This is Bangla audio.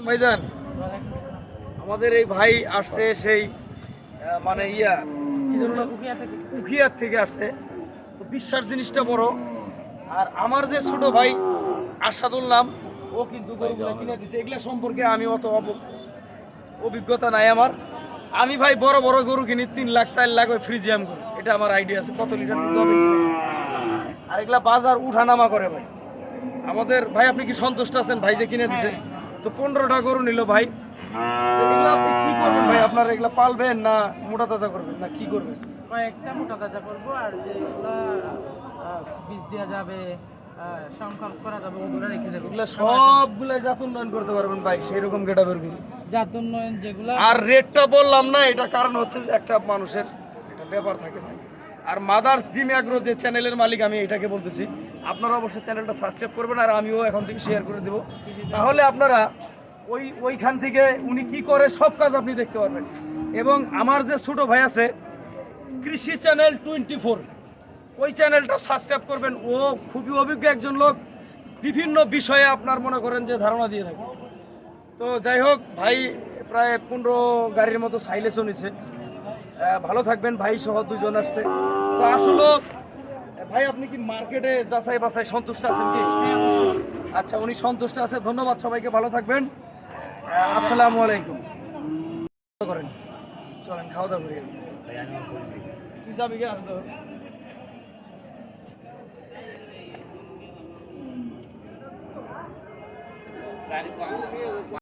ভাইজান। আমাদের এই ভাই আসছে সেই মানে ইয়া, কি নাম? উখিয়ার থেকে। আসছে। তো বিশ্বাস জিনিসটা বড়। আর আমার যে ছোট ভাই, আসাদুল নাম, ও কিন্তু কিনে দিছে। এগুলা সম্পর্কে আমি অত অভিজ্ঞতা নাই আমার। আমি ভাই বড় বড় গরু কিনি, তিন লাখ, চার লাখ ওই ফ্রিজিয়াম গরু। এটা আমার আইডিয়া আছে, কত লিটার হবে। আর এগুলা বাজার উঠানামা করে ভাই। আমাদের, ভাই আপনি কি সন্তুষ্ট আছেন ভাই যে কিনে দিছে? তো পনেরোটা গরু নিল ভাই। কি করবেন ভাই? আপনার এগুলা পালবেন না মোটা তাজা করবেন? না কি করবেন? কয়েকটা মোটা তাজা করব আর যেগুলা বীজ দেওয়া যাবে সংকল্প করা যাবে ওগুলো রেখে সবগুলা জাত উন্নয়ন করতে পারবেন ভাই সেই রকম জাত উন্নয়ন যেগুলা আর রেটটা বললাম না এটা কারণ হচ্ছে একটা মানুষের একটা ব্যাপার থাকে ভাই। আর মাদার্স ডিম অ্যাগ্রো যে চ্যানেলের মালিক আমি এটাকে বলতেছি আপনারা অবশ্যই চ্যানেলটা সাবস্ক্রাইব করবেন আর আমিও এখন থেকে শেয়ার করে দেবো। তাহলে আপনারা ওই ওইখান থেকে উনি কি করে সব কাজ আপনি দেখতে পারবেন। এবং আমার যে ছোটো ভাই আছে কৃষি চ্যানেল টোয়েন্টি ফোর ওই চ্যানেলটা সাবস্ক্রাইব করবেন। ও খুবই অভিজ্ঞ একজন লোক বিভিন্ন বিষয়ে আপনার মনে করেন যে ধারণা দিয়ে থাকে। তো যাই হোক ভাই প্রায় পনেরো গাড়ির মতো নিছে। আহ, ভালো থাকবেন, ভাই সহ দুজন আসছে। তো আসলে, ভাই, আপনি কি মার্কেটে যাচাই বাছাই সন্তুষ্ট আছেন কি? আচ্ছা উনি সন্তুষ্ট আছে, ধন্যবাদ সবাইকে, ভালো থাকবেন। আসসালামু আলাইকুম। করেন। চলেন, খাওয়া দাওয়া করি তুই যাবি কে আসতো?